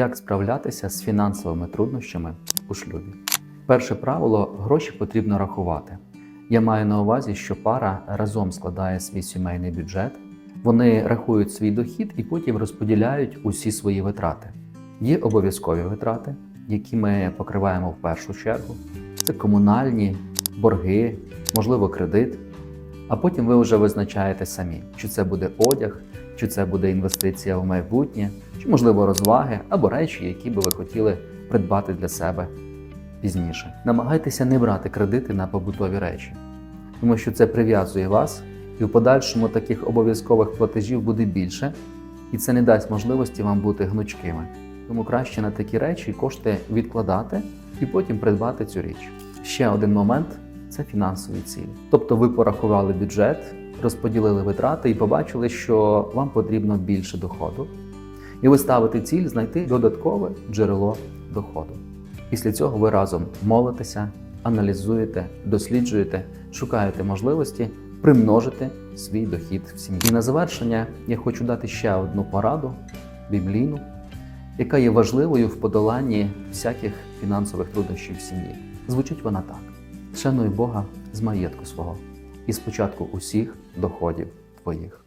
Як справлятися з фінансовими труднощами у шлюбі? Перше правило гроші потрібно рахувати. Я маю на увазі, що пара разом складає свій сімейний бюджет, вони рахують свій дохід і потім розподіляють усі свої витрати. Є обов'язкові витрати, які ми покриваємо в першу чергу. Це комунальні, борги, можливо, кредит. А потім ви вже визначаєте самі, чи це буде одяг, чи це буде інвестиція в майбутнє, чи, можливо, розваги або речі, які би ви хотіли придбати для себе пізніше. Намагайтеся не брати кредити на побутові речі, тому що це прив'язує вас, і в подальшому таких обов'язкових платежів буде більше, і це не дасть можливості вам бути гнучкими. Тому краще на такі речі кошти відкладати і потім придбати цю річ. Ще один момент це фінансові цілі. Тобто ви порахували бюджет, розподілили витрати і побачили, що вам потрібно більше доходу. І ви ставите ціль знайти додаткове джерело доходу. Після цього ви разом молитеся, аналізуєте, досліджуєте, шукаєте можливості примножити свій дохід в сім'ї. І на завершення я хочу дати ще одну пораду біблійну, яка є важливою в подоланні всяких фінансових труднощів в сім'ї. Звучить вона так: шануй Бога з маєтку свого і спочатку усіх доходів твоїх.